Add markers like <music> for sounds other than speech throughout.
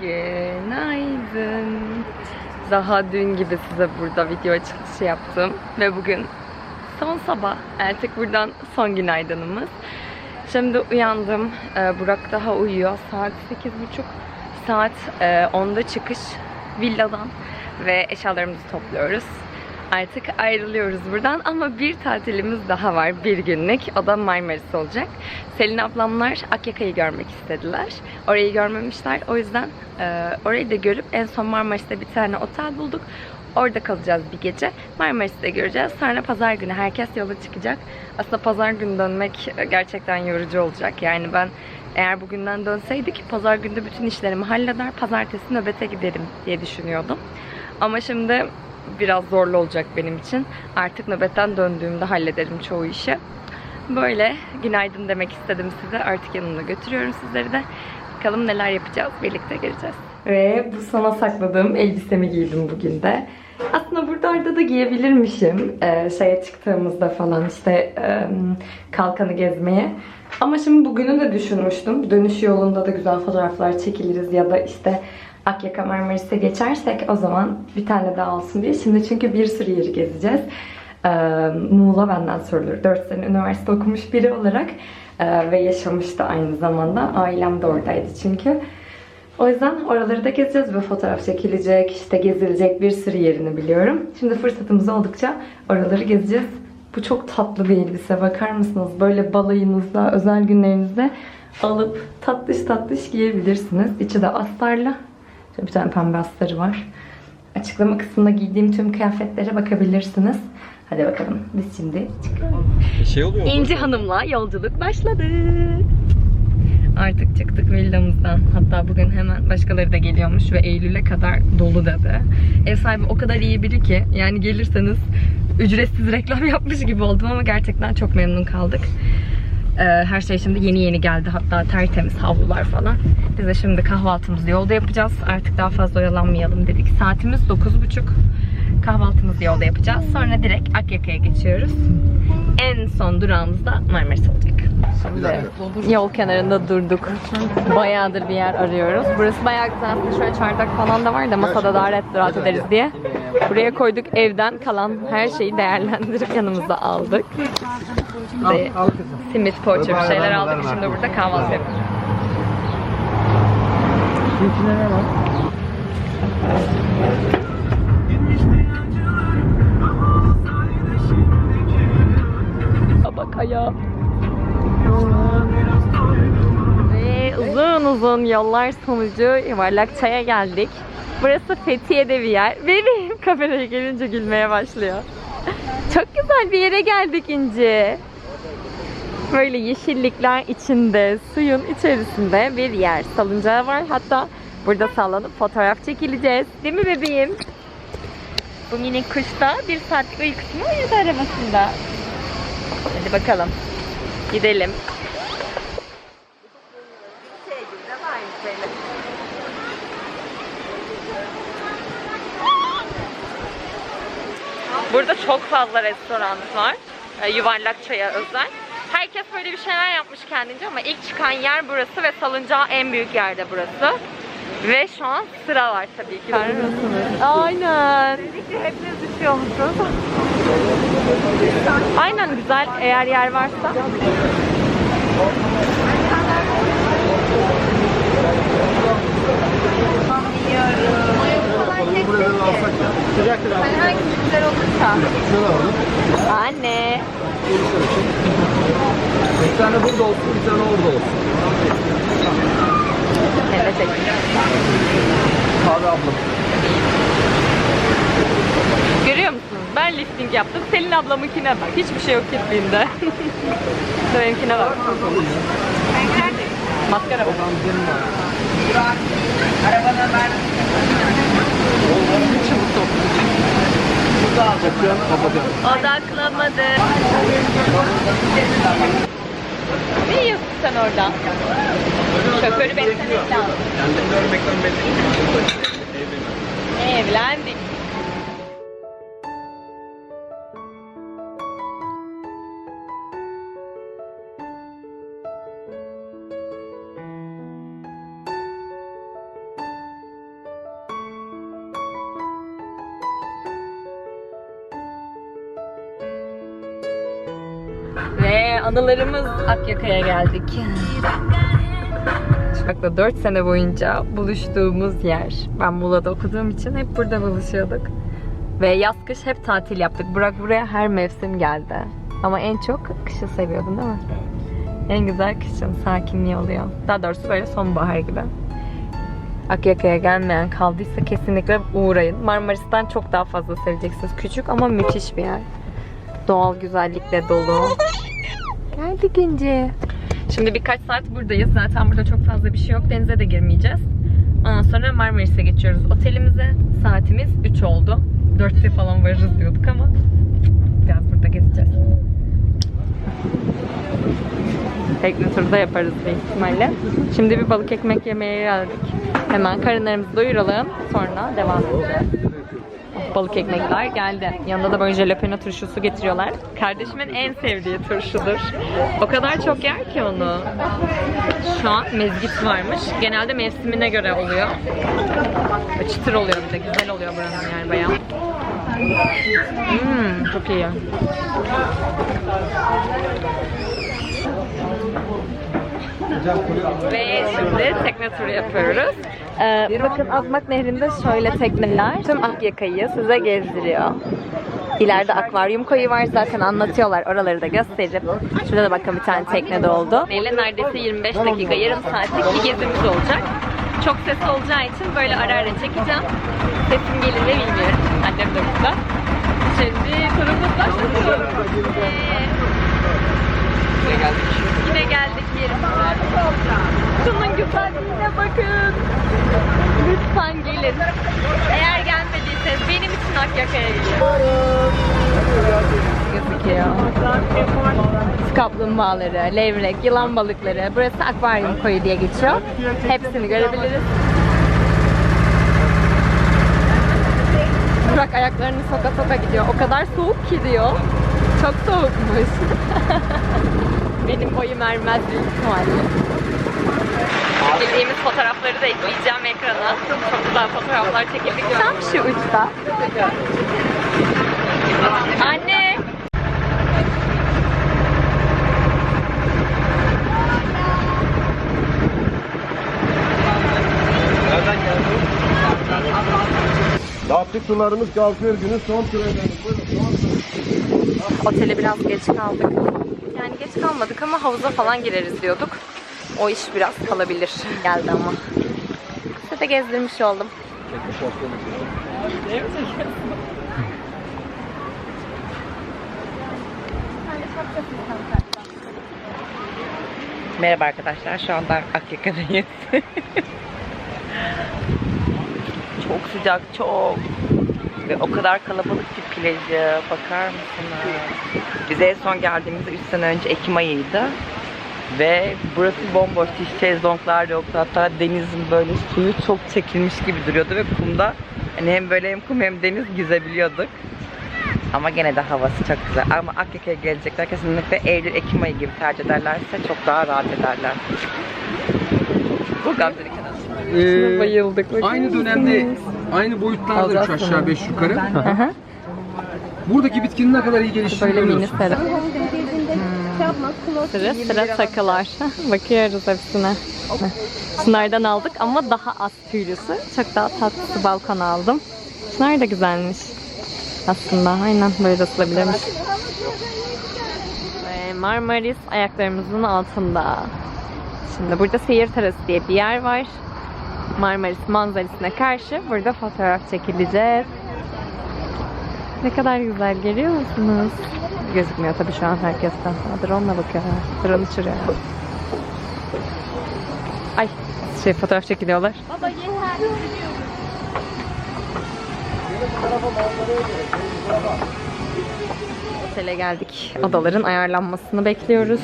Günaydın. Daha dün gibi size burada video açılışı yaptım. Ve bugün son sabah. Artık buradan son günaydınımız. Şimdi uyandım. Ee, Burak daha uyuyor. Saat 8.30. Saat e, 10'da çıkış villadan. Ve eşyalarımızı topluyoruz. Artık ayrılıyoruz buradan ama bir tatilimiz daha var bir günlük. O da Marmaris olacak. Selin ablamlar Akyaka'yı görmek istediler. Orayı görmemişler. O yüzden e, orayı da görüp en son Marmaris'te bir tane otel bulduk. Orada kalacağız bir gece. Marmaris'te göreceğiz. Sonra pazar günü herkes yola çıkacak. Aslında pazar günü dönmek e, gerçekten yorucu olacak. Yani ben eğer bugünden dönseydik pazar günü bütün işlerimi halleder, pazartesi nöbete giderim diye düşünüyordum. Ama şimdi biraz zorlu olacak benim için. Artık nöbetten döndüğümde hallederim çoğu işi. Böyle günaydın demek istedim size. Artık yanımda götürüyorum sizleri de. Bakalım neler yapacağız. Birlikte göreceğiz. Ve bu sona sakladığım elbisemi giydim bugün de. Aslında burada arada da giyebilirmişim. Ee, şeye çıktığımızda falan işte e, kalkanı gezmeye. Ama şimdi bugünü de düşünmüştüm. Dönüş yolunda da güzel fotoğraflar çekiliriz ya da işte Akyaka Marmaris'e geçersek o zaman bir tane daha alsın diye. Şimdi çünkü bir sürü yeri gezeceğiz. Ee, Muğla benden sorulur. 4 sene üniversite okumuş biri olarak e, ve yaşamıştı aynı zamanda. Ailem de oradaydı çünkü. O yüzden oraları da gezeceğiz ve fotoğraf çekilecek, işte gezilecek bir sürü yerini biliyorum. Şimdi fırsatımız oldukça oraları gezeceğiz. Bu çok tatlı bir elbise. Bakar mısınız? Böyle balayınızda, özel günlerinizde alıp tatlış tatlış giyebilirsiniz. İçi de astarlı. Şöyle bir tane pembe astarı var. Açıklama kısmında giydiğim tüm kıyafetlere bakabilirsiniz. Hadi bakalım. Biz şimdi çıkıyoruz. Şey oluyor mu? İnci Hanım'la yolculuk başladı. Artık çıktık villamızdan. Hatta bugün hemen başkaları da geliyormuş ve Eylül'e kadar dolu dedi. Ev sahibi o kadar iyi biri ki yani gelirseniz ücretsiz reklam <laughs> yapmış gibi oldum ama gerçekten çok memnun kaldık. Ee, her şey şimdi yeni yeni geldi. Hatta tertemiz havlular falan. Biz de şimdi kahvaltımızı yolda yapacağız. Artık daha fazla oyalanmayalım dedik. Saatimiz 9.30. Kahvaltımızı yolda yapacağız. Sonra direkt Akyaka'ya geçiyoruz. En son durağımız da Marmaris olacak. Şimdi yol kenarında durduk. Bayağıdır bir yer arıyoruz. Burası bayağı güzel. Aslında şöyle çardak falan da var da masada daha rahat, rahat ederiz diye. Buraya koyduk evden kalan her şeyi değerlendirip yanımıza aldık. Ve simit poğaça bir şeyler aldık. Şimdi burada kahvaltı yapıyoruz. Bak ayağı. Ve uzun uzun yollar sonucu Yuvarlakçay'a geldik. Burası Fethiye'de bir yer. Benim <laughs> kameraya gelince gülmeye başlıyor. Çok güzel bir yere geldik İnci. Böyle yeşillikler içinde, suyun içerisinde bir yer. Salıncağı var. Hatta burada sallanıp fotoğraf çekileceğiz. Değil mi bebeğim? Bu minik kuş da bir saatlik uykusunu uyudu arabasında. Hadi bakalım. Gidelim. Burada çok fazla restoran var. Ee, Yuvarlak çaya özel. Herkes böyle bir şeyler yapmış kendince ama ilk çıkan yer burası ve salıncağı en büyük yerde burası. Ve şu an sıra var tabii ki. Aynen. Hepiniz düşüyor musunuz? Aynen güzel eğer yer varsa. Anne. Bir tane burada olsun, bir tane orada olsun. Evet, evet. Kahve ablam. Görüyor musunuz? Ben lifting yaptım. Selin ablamınkine bak. Hiçbir şey yok kirpiğinde. <laughs> Benimkine bak. Maskara bak. Kapatın. Odaklamadı. Ne yiyorsun sen orada? Şoförü beslemek lazım. Belli. Evlendik. Anılarımız Akyaka'ya geldik. Şafak'la 4 sene boyunca buluştuğumuz yer. Ben Muğla'da okuduğum için hep burada buluşuyorduk. Ve yaz kış hep tatil yaptık. Burak buraya her mevsim geldi. Ama en çok kışı seviyordun değil mi? En güzel kışın sakinliği oluyor. Daha doğrusu böyle sonbahar gibi. Akyaka'ya gelmeyen kaldıysa kesinlikle uğrayın. Marmaris'ten çok daha fazla seveceksiniz. Küçük ama müthiş bir yer. Doğal güzellikle dolu. Geldik ince. Şimdi birkaç saat buradayız. Zaten burada çok fazla bir şey yok. Denize de girmeyeceğiz. Ondan sonra Marmaris'e geçiyoruz otelimize. Saatimiz 3 oldu. 4'te falan varırız diyorduk ama biraz burada gezeceğiz. Tekne turu da yaparız büyük ihtimalle. Şimdi bir balık ekmek yemeye geldik. Hemen karınlarımızı doyuralım. Sonra devam edeceğiz. Balık ekmekler geldi. Yanında da böyle jalapeno turşusu getiriyorlar. Kardeşimin en sevdiği turşudur. O kadar çok yer ki onu. Şu an mezgit varmış. Genelde mevsimine göre oluyor. Çıtır oluyor bir de. Güzel oluyor buranın yer bayağı. Hmm, çok iyi. Ve şimdi tekne turu yapıyoruz. Ee, bakın Azmak Nehri'nde şöyle tekneler tüm Akyaka'yı size gezdiriyor. İleride akvaryum koyu var zaten anlatıyorlar. Oraları da gösterip. Şurada da bakın bir tane tekne de oldu. Neyle neredeyse 25 dakika, yarım saatlik bir gezimiz olacak. Çok ses olacağı için böyle ara ara çekeceğim. Sesim gelir mi bilmiyorum. Annem de burada. Şimdi turumuz başlıyor. Ee, Buraya geldik. Yine geldik yerimize. Şunun güzelliğine bakın. Lütfen gelin. Eğer gelmediyseniz benim için Akyaka'ya gelin. Gözüküyor. Kaplumbağaları, levrek, yılan balıkları. Burası akvaryum koyu diye geçiyor. Hepsini görebiliriz. Burak ayaklarını soka soka gidiyor. O kadar soğuk ki diyor. Çok soğukmuş. <laughs> Benim boyum ermez büyük ihtimalle. Çekildiğimiz fotoğrafları da ekleyeceğim ekrana. Çok güzel fotoğraflar çekildik. Tam şu uçta. Anne! Nereden geldin? Dağıttık sularımız kalkıyor günün son turu efendim. Buyurun, son tur. Otele biraz geç kaldık. Geç kalmadık ama havuza falan gireriz diyorduk. O iş biraz kalabilir. Geldi ama. Size de gezdirmiş oldum. Merhaba arkadaşlar. Şu anda Akyaka'dayız. <laughs> çok sıcak, çok. Ve o kadar kalabalık ki plajı. Bakar mısınız? Biz en son geldiğimizde 3 sene önce Ekim ayıydı. Ve burası bomboş. Hiç şezlonglar yoktu. Hatta denizin böyle suyu çok çekilmiş gibi duruyordu ve kumda hani hem böyle hem kum hem deniz yüzebiliyorduk. Ama gene de havası çok güzel. Ama Akyaka'ya gelecekler kesinlikle Eylül, Ekim ayı gibi tercih ederlerse çok daha rahat ederler. Bu Gamze'nin kanalı. Ee, Bayıldık. Aynı dönemde aynı boyutlarda 3 aşağı. 5 yukarı. Hı hı. Buradaki bitkinin ne kadar iyi geliştiğini Böyle mini görüyorsun. Sıra sıra takılar. <laughs> Bakıyoruz hepsine. Şunlardan aldık ama daha az tüylüsü. Çok daha tatlısı balkon aldım. Şunlar da güzelmiş. Aslında aynen böyle de asılabilirmiş. Ve Marmaris ayaklarımızın altında. Şimdi burada seyir terası diye bir yer var. Marmaris manzarasına karşı burada fotoğraf çekileceğiz. Ne kadar güzel görüyor musunuz? Gözükmüyor tabii şu an herkesten. Drone'la bakıyorlar. Drone uçuruyor. Ay şey fotoğraf çekiliyorlar. Otele geldik. Odaların ayarlanmasını bekliyoruz.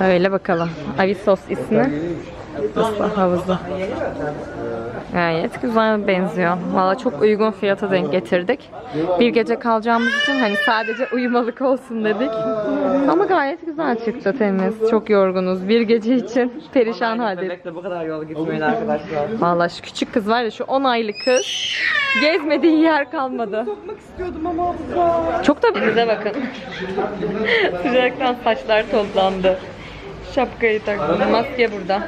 Öyle bakalım. Avisos ismi. Burası havuzu. Gayet güzel benziyor. Valla çok uygun fiyata denk getirdik. Bir gece kalacağımız için hani sadece uyumalık olsun dedik. Ama gayet güzel çıktı temiz. Çok yorgunuz. Bir gece için perişan. Bebekle bu kadar yol gitmeyin arkadaşlar. Valla şu küçük kız var ya şu 10 aylık kız gezmediği yer kalmadı. Sokmak istiyordum ama. Çok da bize bakın. <laughs> Sıcaktan saçlar tozlandı. Şapkayı taktım. Maske burada.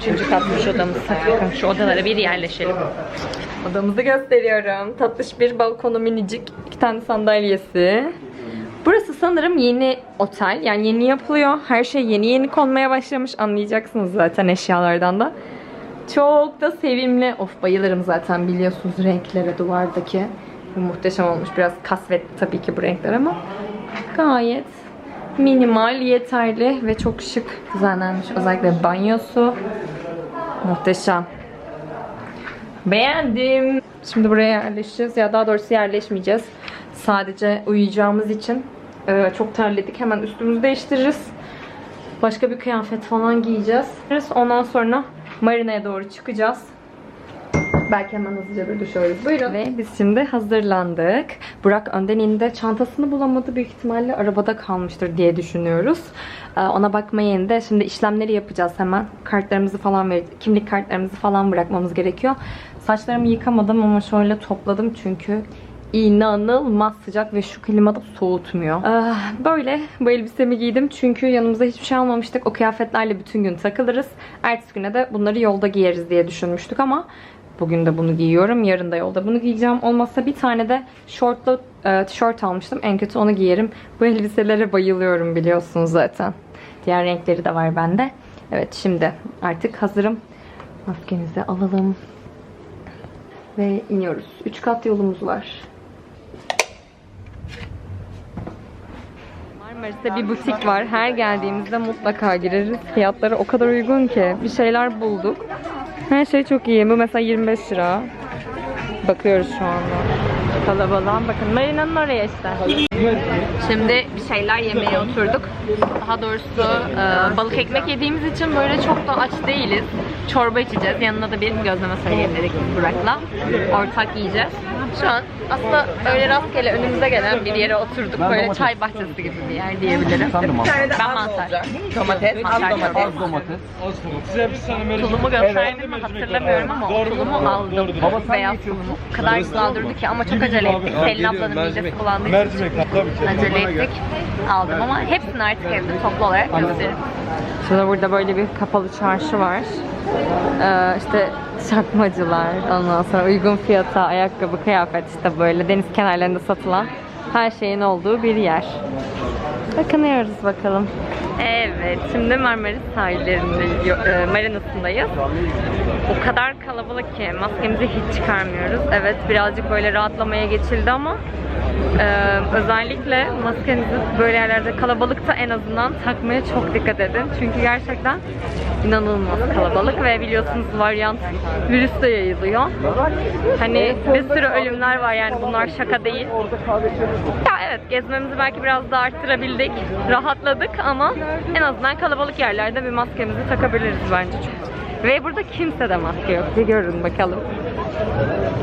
Üçüncü katmış odamız. Bakalım şu odalara bir yerleşelim. Odamızı gösteriyorum. Tatlış bir balkonu minicik. iki tane sandalyesi. Burası sanırım yeni otel. Yani yeni yapılıyor. Her şey yeni yeni konmaya başlamış. Anlayacaksınız zaten eşyalardan da. Çok da sevimli. Of bayılırım zaten biliyorsunuz renklere duvardaki. Muhteşem olmuş. Biraz kasvet tabii ki bu renkler ama gayet minimal, yeterli ve çok şık düzenlenmiş. Özellikle banyosu. Muhteşem. Beğendim. Şimdi buraya yerleşeceğiz. Ya daha doğrusu yerleşmeyeceğiz. Sadece uyuyacağımız için e, çok terledik. Hemen üstümüzü değiştiririz. Başka bir kıyafet falan giyeceğiz. Ondan sonra marinaya doğru çıkacağız. Belki hemen hızlıca bir duş alırız. Buyurun. Ve biz şimdi hazırlandık. Burak önden indi. Çantasını bulamadı. Büyük ihtimalle arabada kalmıştır diye düşünüyoruz. Ee, Ona bakmaya indi. Şimdi işlemleri yapacağız hemen. Kartlarımızı falan ver, kimlik kartlarımızı falan bırakmamız gerekiyor. Saçlarımı yıkamadım ama şöyle topladım çünkü inanılmaz sıcak ve şu klima da soğutmuyor. Ee, Böyle bu elbisemi giydim çünkü yanımıza hiçbir şey almamıştık. O kıyafetlerle bütün gün takılırız. Ertesi güne de bunları yolda giyeriz diye düşünmüştük ama bugün de bunu giyiyorum. Yarın da yolda bunu giyeceğim. Olmazsa bir tane de şortlu e, tişört almıştım. En kötü onu giyerim. Bu elbiselere bayılıyorum biliyorsunuz zaten. Diğer renkleri de var bende. Evet şimdi artık hazırım. Maskemizi alalım. Ve iniyoruz. Üç kat yolumuz var. Marmaris'te bir butik var. Her geldiğimizde mutlaka gireriz. Fiyatları o kadar uygun ki. Bir şeyler bulduk. Her şey çok iyi. Bu mesela 25 lira. Bakıyoruz şu anda. Kalabalığın bakın. Marina'nın oraya işte. Şimdi bir şeyler yemeye oturduk. Daha doğrusu e, balık ekmek yediğimiz için böyle çok da aç değiliz. Çorba içeceğiz. Yanına da bir gözleme söyleyelim dedik Burak'la. Ortak yiyeceğiz. Şu an aslında öyle rastgele önümüze gelen bir yere oturduk. Böyle çay bahçesi gibi bir yer diyebilirim. Ben mantar. Domates, mantar Az domates. Tulumu gösterdim mi hatırlamıyorum ama o tulumu aldım. Beyaz tulumu. O kadar güzel durdu ki ama çok acele ettik. Selin ablanın midesi bulandığı için Mercimek tabii ki. acele ettik. Aldım ama hepsini artık evde toplu olarak gösteririm. Şurada burada böyle bir kapalı çarşı var. Ee, işte çakmacılar, ondan sonra uygun fiyata ayakkabı, kıyafet işte böyle deniz kenarlarında satılan her şeyin olduğu bir yer. Bakınıyoruz bakalım. Evet, şimdi Marmaris sahillerinde, e, marinasındayız. O kadar kalabalık ki maskemizi hiç çıkarmıyoruz. Evet, birazcık böyle rahatlamaya geçildi ama e, özellikle maskenizi böyle yerlerde kalabalıkta en azından takmaya çok dikkat edin. Çünkü gerçekten inanılmaz kalabalık ve biliyorsunuz varyant virüs de yayılıyor. Hani bir sürü ölümler var yani bunlar şaka değil. Ya evet gezmemizi belki biraz da arttırabildik. Rahatladık ama en azından kalabalık yerlerde bir maskemizi takabiliriz bence. Ve burada kimse de maske yok. Bir görün bakalım.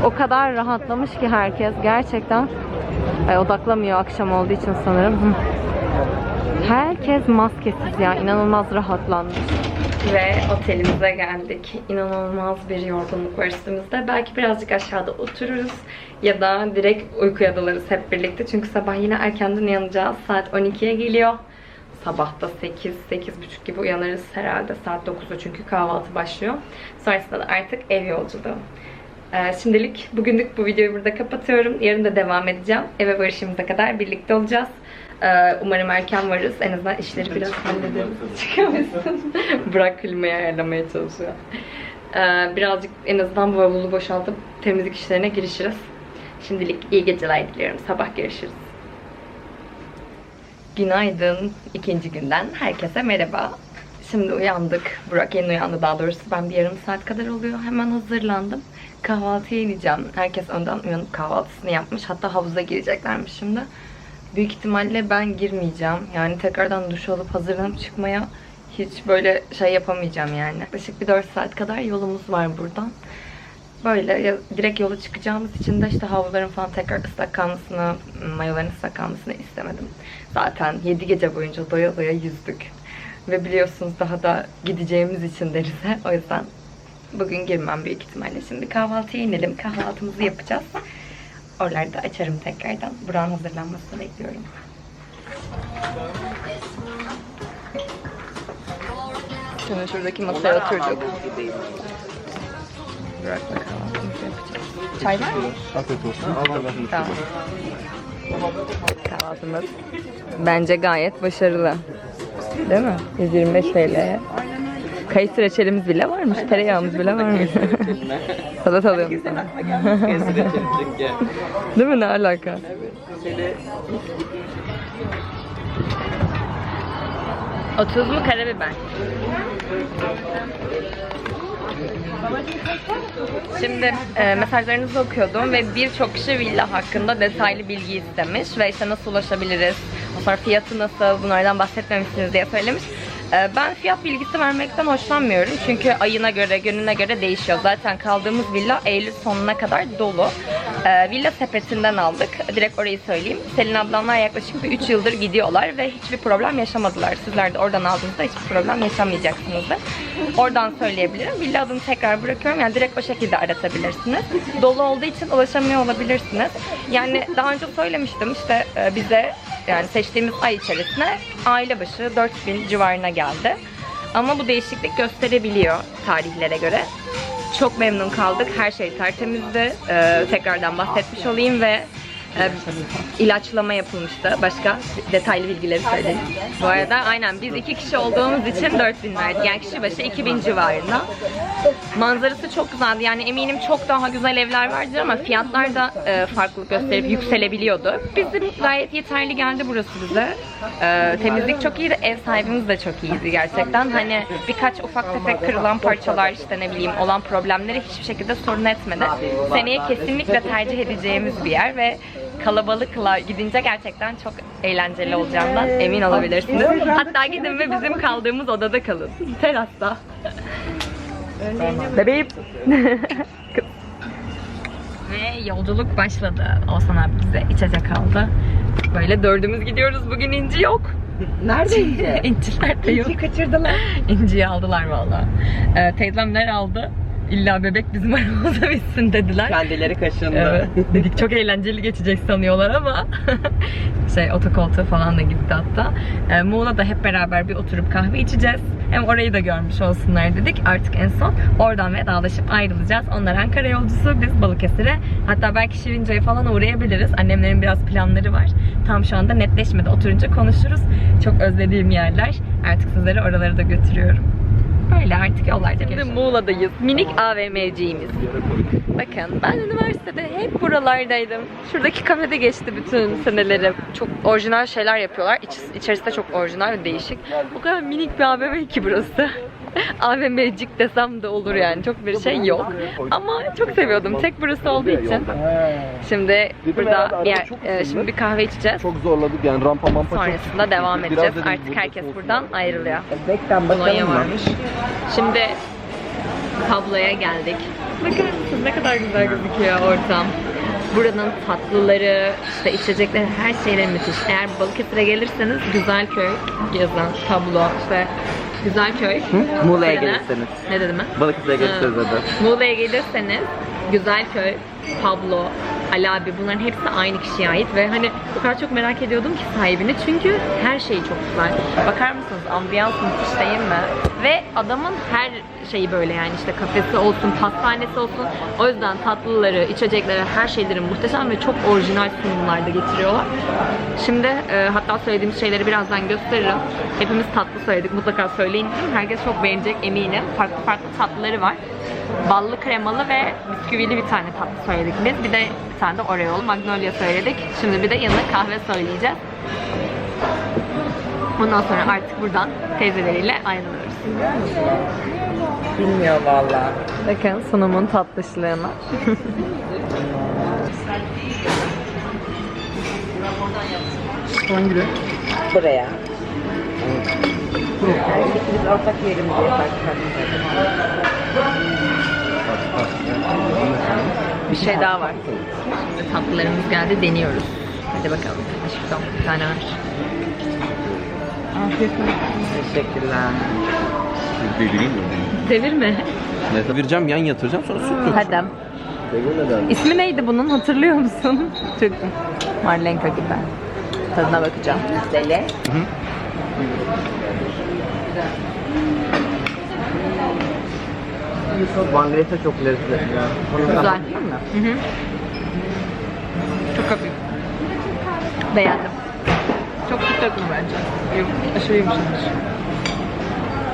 O kadar rahatlamış ki herkes gerçekten Ay, odaklamıyor akşam olduğu için sanırım. Hı. Herkes maskesiz ya. inanılmaz rahatlanmış. Ve otelimize geldik. İnanılmaz bir yorgunluk var üstümüzde. Belki birazcık aşağıda otururuz ya da direkt uykuya dalarız hep birlikte. Çünkü sabah yine erkenden uyanacağız. Saat 12'ye geliyor. Sabahta 8, 8.30 gibi uyanırız herhalde. Saat 9'da çünkü kahvaltı başlıyor. Sonrasında da artık ev yolculuğu. Ee, şimdilik bugünlük bu videoyu burada kapatıyorum. Yarın da devam edeceğim. Eve varışımıza kadar birlikte olacağız. Ee, umarım erken varız. En azından işleri biraz hallederiz. Çıkamazsın. Burak klimayı ayarlamaya çalışıyor. Ee, birazcık en azından bu bavulu boşaltıp temizlik işlerine girişiriz. Şimdilik iyi geceler diliyorum. Sabah görüşürüz. Günaydın. ikinci günden herkese merhaba. Şimdi uyandık. Burak yeni uyandı daha doğrusu. Ben bir yarım saat kadar oluyor. Hemen hazırlandım. Kahvaltıya ineceğim. Herkes önden uyanıp kahvaltısını yapmış. Hatta havuza gireceklermiş şimdi. Büyük ihtimalle ben girmeyeceğim. Yani tekrardan duş alıp hazırlanıp çıkmaya hiç böyle şey yapamayacağım yani. Yaklaşık bir 4 saat kadar yolumuz var buradan. Böyle direkt yola çıkacağımız için de işte havluların falan tekrar ıslak kalmasını, mayoların ıslak kalmasını istemedim. Zaten 7 gece boyunca doya doya yüzdük. Ve biliyorsunuz daha da gideceğimiz için denize. <laughs> O yüzden bugün girmem büyük ihtimalle. Şimdi kahvaltıya inelim. Kahvaltımızı yapacağız. Oralarda açarım tekrardan. Buranın hazırlanmasını bekliyorum. Şimdi şuradaki masaya oturduk. Kahvaltımızı yapacağız. Çay var mı? Afiyet olsun. Tamam. Kahvaltımız bence gayet başarılı. Değil mi? 125 TL'ye. Kayısı reçelimiz bile varmış. Tereyağımız bile varmış. <laughs> Salat alıyorum sana. Değil mi? Ne alaka? Otuz mu karabiber? Şimdi e, mesajlarınızı okuyordum ve birçok kişi villa hakkında detaylı bilgi istemiş ve işte nasıl ulaşabiliriz, sonra fiyatı nasıl bunlardan bahsetmemişsiniz diye söylemiş. E, ben fiyat bilgisi vermekten hoşlanmıyorum çünkü ayına göre, gününe göre değişiyor. Zaten kaldığımız villa Eylül sonuna kadar dolu. E, villa sepetinden aldık. Direkt orayı söyleyeyim. Selin ablamlar yaklaşık bir 3 yıldır gidiyorlar ve hiçbir problem yaşamadılar. Sizler de oradan aldığınızda hiçbir problem yaşamayacaksınızdır. Oradan söyleyebilirim. Villa adını tekrar bırakıyorum. Yani direkt o şekilde aratabilirsiniz. Dolu olduğu için ulaşamıyor olabilirsiniz. Yani daha önce söylemiştim işte e, bize yani seçtiğimiz ay içerisinde aile başı 4000 civarına geldi. Ama bu değişiklik gösterebiliyor tarihlere göre. Çok memnun kaldık. Her şey tertemizdi. Ee, tekrardan bahsetmiş olayım ve e, ilaçlama yapılmıştı. Başka detaylı bilgileri söyleyeyim. Bu arada aynen biz iki kişi olduğumuz için 4000 verdik. Yani kişi başı 2000 civarında. Manzarası çok güzeldi. Yani eminim çok daha güzel evler vardır ama fiyatlar da e, farklılık gösterip yükselebiliyordu. Bizim gayet yeterli geldi burası bize. E, temizlik çok iyiydi. Ev sahibimiz de çok iyiydi gerçekten. Hani birkaç ufak tefek kırılan parçalar işte ne bileyim olan problemleri hiçbir şekilde sorun etmedi. Seneye kesinlikle tercih edeceğimiz bir yer ve kalabalıkla gidince gerçekten çok eğlenceli olacağından emin olabilirsiniz. Hatta gidin ve bizim kaldığımız odada kalın. Terasta. Bebeğim. Ve yolculuk başladı. Oğuzhan abi bize içecek aldı. Böyle dördümüz gidiyoruz. Bugün İnci yok. Nerede ince? <laughs> İnciler de yok. İnci kaçırdılar. İnci'yi aldılar valla. Ee, teyzemler aldı. İlla bebek bizim aramızda bitsin dediler. Kendileri kaşındı. Evet. Dedik çok eğlenceli geçecek sanıyorlar ama <laughs> şey otokoltuğu falan da gitti hatta. Ee, Muğla'da hep beraber bir oturup kahve içeceğiz. Hem orayı da görmüş olsunlar dedik. Artık en son oradan vedalaşıp ayrılacağız. Onlar Ankara yolcusu, biz Balıkesir'e. Hatta belki Şirince'ye falan uğrayabiliriz. Annemlerin biraz planları var. Tam şu anda netleşmedi. Oturunca konuşuruz. Çok özlediğim yerler. Artık sizleri oralara da götürüyorum. Öyle artık yollarda Şimdi Muğla'dayız. Minik AVM'ciğimiz. Bakın ben üniversitede hep buralardaydım. Şuradaki kafede geçti bütün senelerim. Çok orijinal şeyler yapıyorlar. İç, içerisi de çok orijinal ve değişik. O kadar minik bir AVM ki burası. <laughs> AVM'cik desem de olur yani. Çok bir şey yok. Ama çok seviyordum. Tek burası olduğu için. Şimdi burada bir yer, e, şimdi bir kahve içeceğiz. Çok zorladık yani rampa mampa çok Sonrasında devam edeceğiz. Artık herkes buradan ayrılıyor. Kolonya varmış. Şimdi tabloya geldik. Bakın siz ne kadar güzel gözüküyor ortam. Buranın tatlıları, işte içecekleri, her şeyleri müthiş. Eğer Balıkesir'e gelirseniz Güzelköy yazan tablo, işte Güzelköy. Muğla'ya fırını. gelirseniz. Ne dedim ben? Balıkesir'e gelirseniz dedi. Muğla'ya gelirseniz Güzelköy, Pablo, Ali abi bunların hepsi aynı kişiye ait ve hani o kadar çok merak ediyordum ki sahibini çünkü her şeyi çok güzel. Bakar mısınız ambiyans müthiş değil mi? Ve adamın her şeyi böyle yani işte kafesi olsun, pastanesi olsun. O yüzden tatlıları, içecekleri, her şeyleri muhteşem ve çok orijinal sunumlarda getiriyorlar. Şimdi e, hatta söylediğimiz şeyleri birazdan gösteririm. Hepimiz tatlı söyledik. Mutlaka söyleyin. Herkes çok beğenecek eminim. Farklı farklı tatlıları var. Ballı kremalı ve bisküvili bir tane tatlı söyledik biz. Bir de bir tane de Oreo'lu Magnolia söyledik. Şimdi bir de yanına kahve söyleyeceğiz. Ondan sonra artık buradan teyzeleriyle ayrılıyoruz. Bilmiyor valla. Bakın sunumun tatlışlığına. Hangi renk? Buraya. Yani biz ortak yerimizi yaparız. Bir şey daha var. Şimdi tatlılarımız geldi. Deniyoruz. Hadi bakalım. Şuradan bir tane ver. Teşekkürler. Devireyim mi? Devirme. Devireceğim yan yatıracağım sonra süt Hadi. Devirmeden. İsmi neydi bunun? Hatırlıyor musun? <laughs> Türk. Marlenka gibi. Tadına bakacağım. Deli. Bangresa çok lezzetli. Güzel. Değil mi? Hı hı. Çok hafif. Beğendim. Çok süt bence. Yum- Aşırı yumuşamış.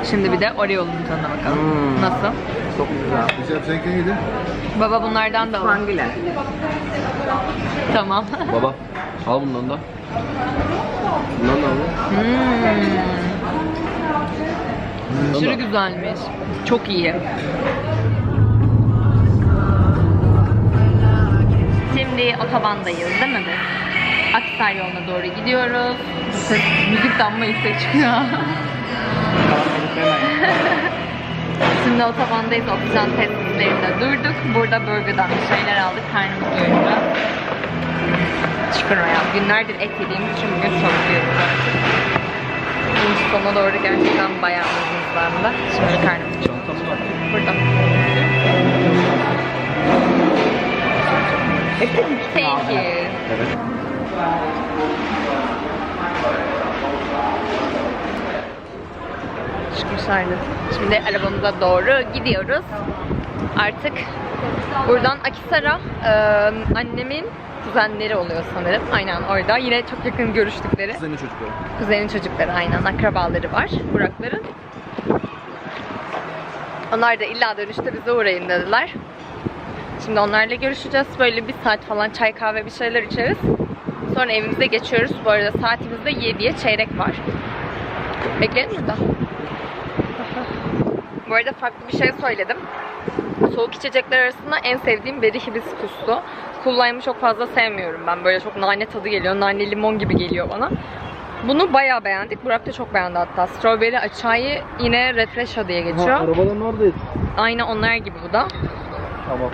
Şimdi bir de Oreo'nun tadına bakalım. Hmm. Nasıl? Çok güzel. Recep seninki neydi? Baba bunlardan da al. Pangile. Tamam. <laughs> Baba al bundan da. Bundan da mı? Hmm. Aşırı güzelmiş. Çok iyi. Şimdi otobandayız değil mi biz? Aksar yoluna doğru gidiyoruz. Ses, müzik damma yüksek çıkıyor. <laughs> Şimdi otobandayız. Oksijen tesislerinde durduk. Burada burgerdan bir şeyler aldık. Karnımız doyurdu. Çıkın ya. Günlerdir et yediğimiz için bugün. İnci sona doğru gerçekten bayağı hızlandı. Şimdi var. burada. Thank you. Evet. Çıkmışlardı. Şimdi arabamıza doğru gidiyoruz. Artık buradan Akisar'a e, annemin kuzenleri oluyor sanırım. Aynen orada. Yine çok yakın görüştükleri. Senin çocukları. Kuzenin çocukları aynen akrabaları var Burakların. Onlar da illa dönüşte bize uğrayın dediler. Şimdi onlarla görüşeceğiz. Böyle bir saat falan çay kahve bir şeyler içeriz. Sonra evimize geçiyoruz. Bu arada saatimizde 7'ye çeyrek var. Bekleyelim burada. Bu arada farklı bir şey söyledim. Soğuk içecekler arasında en sevdiğim beri hibiskustu. Cool lime'ı çok fazla sevmiyorum ben. Böyle çok nane tadı geliyor. Nane limon gibi geliyor bana. Bunu bayağı beğendik. Burak da çok beğendi hatta. Strawberry açayı yine refresha diye Ha, geçiyor. arabadan oradayız. Aynı onlar gibi bu da. Tamam.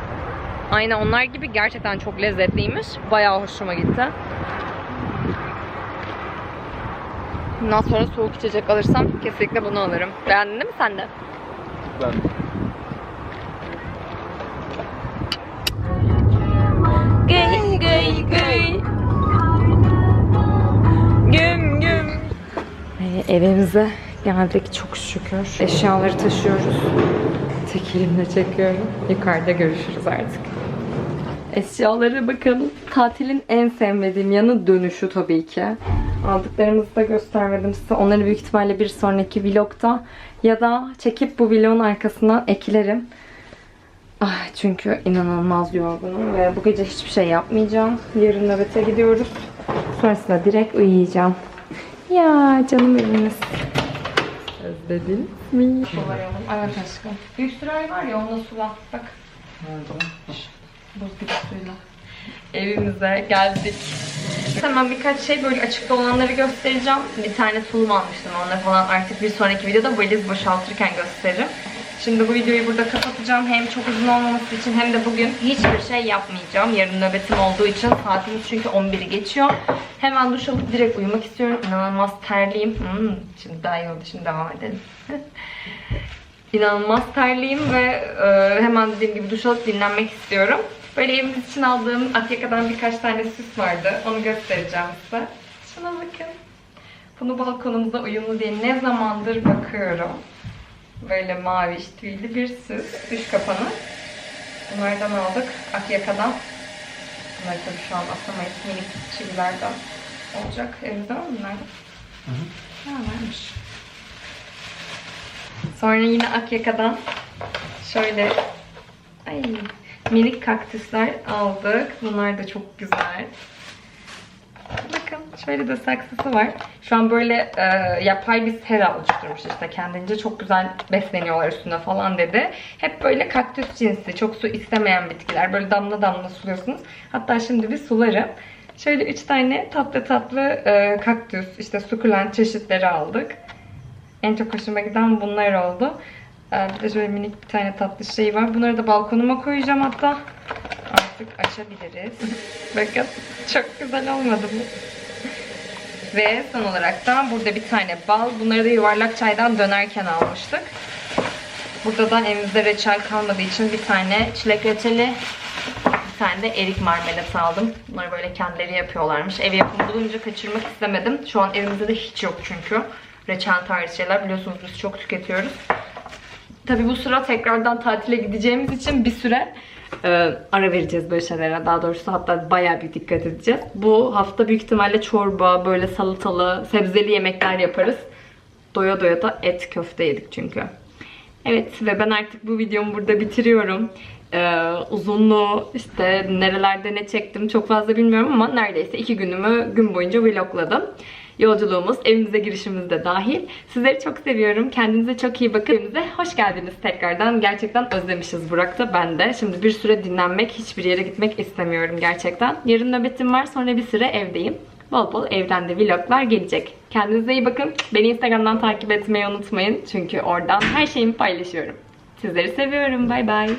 Aynı onlar gibi gerçekten çok lezzetliymiş. Bayağı hoşuma gitti. Bundan sonra soğuk içecek alırsam kesinlikle bunu alırım. Beğendin mi sen de? Ben. Gıy gıy gıy. Güm güm. evimize geldik çok şükür. Eşyaları taşıyoruz. Tek elimle çekiyorum. Yukarıda görüşürüz artık. Eşyalara bakalım. Tatilin en sevmediğim yanı dönüşü tabii ki. Aldıklarımızı da göstermedim size. Onları büyük ihtimalle bir sonraki vlogda ya da çekip bu vlogun arkasından eklerim. Ah, çünkü inanılmaz yorgunum ve bu gece hiçbir şey yapmayacağım. Yarın nöbete gidiyoruz. Sonrasında direkt uyuyacağım. Ya canım evimiz. Özledin mi? Evet aşkım. Büyük sürahi var ya onda su var. Bak. Buz gibi suyla. Evimize geldik. Hemen birkaç şey böyle açıkta olanları göstereceğim. Bir tane tulum almıştım onunla falan artık bir sonraki videoda valiz boşaltırken gösteririm. Şimdi bu videoyu burada kapatacağım. Hem çok uzun olmaması için hem de bugün hiçbir şey yapmayacağım. Yarın nöbetim olduğu için saatimiz çünkü 11'i geçiyor. Hemen duş alıp direkt uyumak istiyorum. İnanılmaz terliyim. Hmm, şimdi daha iyi oldu. Şimdi devam edelim. <laughs> İnanılmaz terliyim ve e, hemen dediğim gibi duş alıp dinlenmek istiyorum. Böyle evimiz için aldığım Akyaka'dan birkaç tane süs vardı. Onu göstereceğim size. Şuna bakın. Bunu balkonumuza uyumlu diye ne zamandır bakıyorum. Böyle mavi tüylü bir süs. Dış kapanı. Bunlardan aldık. Akyaka'dan. Bunları tabii şu an asamayız. Minik çivilerden olacak. Elimizde var mı bunlardan? Ha varmış. Sonra yine Akyaka'dan şöyle ay, minik kaktüsler aldık. Bunlar da çok güzel. Bakın şöyle de saksısı var. Şu an böyle e, yapay bir sera oluşturmuş işte kendince. Çok güzel besleniyorlar üstünde falan dedi. Hep böyle kaktüs cinsi, çok su istemeyen bitkiler. Böyle damla damla suluyorsunuz. Hatta şimdi bir sularım. Şöyle üç tane tatlı tatlı e, kaktüs, işte sukulent çeşitleri aldık. En çok hoşuma giden bunlar oldu. Ee, Bir de şöyle minik bir tane tatlı şey var. Bunları da balkonuma koyacağım hatta. Artık açabiliriz. <laughs> Bakın çok güzel olmadı mı? <laughs> Ve son olarak da burada bir tane bal. Bunları da yuvarlak çaydan dönerken almıştık. Burada da evimizde reçel kalmadığı için bir tane çilek reçeli, bir tane de erik marmelatı aldım. Bunları böyle kendileri yapıyorlarmış. Ev yapımı bulunca kaçırmak istemedim. Şu an evimizde de hiç yok çünkü. Reçel tarzı şeyler biliyorsunuz biz çok tüketiyoruz. Tabi bu sıra tekrardan tatile gideceğimiz için bir süre e, ara vereceğiz böyle şeylere. Daha doğrusu hatta bayağı bir dikkat edeceğiz. Bu hafta büyük ihtimalle çorba, böyle salatalı, sebzeli yemekler yaparız. Doya doya da et köfte yedik çünkü. Evet ve ben artık bu videomu burada bitiriyorum. Ee, uzunluğu işte nerelerde ne çektim çok fazla bilmiyorum ama neredeyse iki günümü gün boyunca vlogladım. Yolculuğumuz, evimize girişimiz de dahil. Sizleri çok seviyorum. Kendinize çok iyi bakın. Evimize hoş geldiniz tekrardan. Gerçekten özlemişiz Burak'ta ben de. Şimdi bir süre dinlenmek, hiçbir yere gitmek istemiyorum gerçekten. Yarın nöbetim var sonra bir süre evdeyim. Bol bol evden de vloglar gelecek. Kendinize iyi bakın. Beni Instagram'dan takip etmeyi unutmayın. Çünkü oradan her şeyimi paylaşıyorum. Sizleri seviyorum. Bay bay.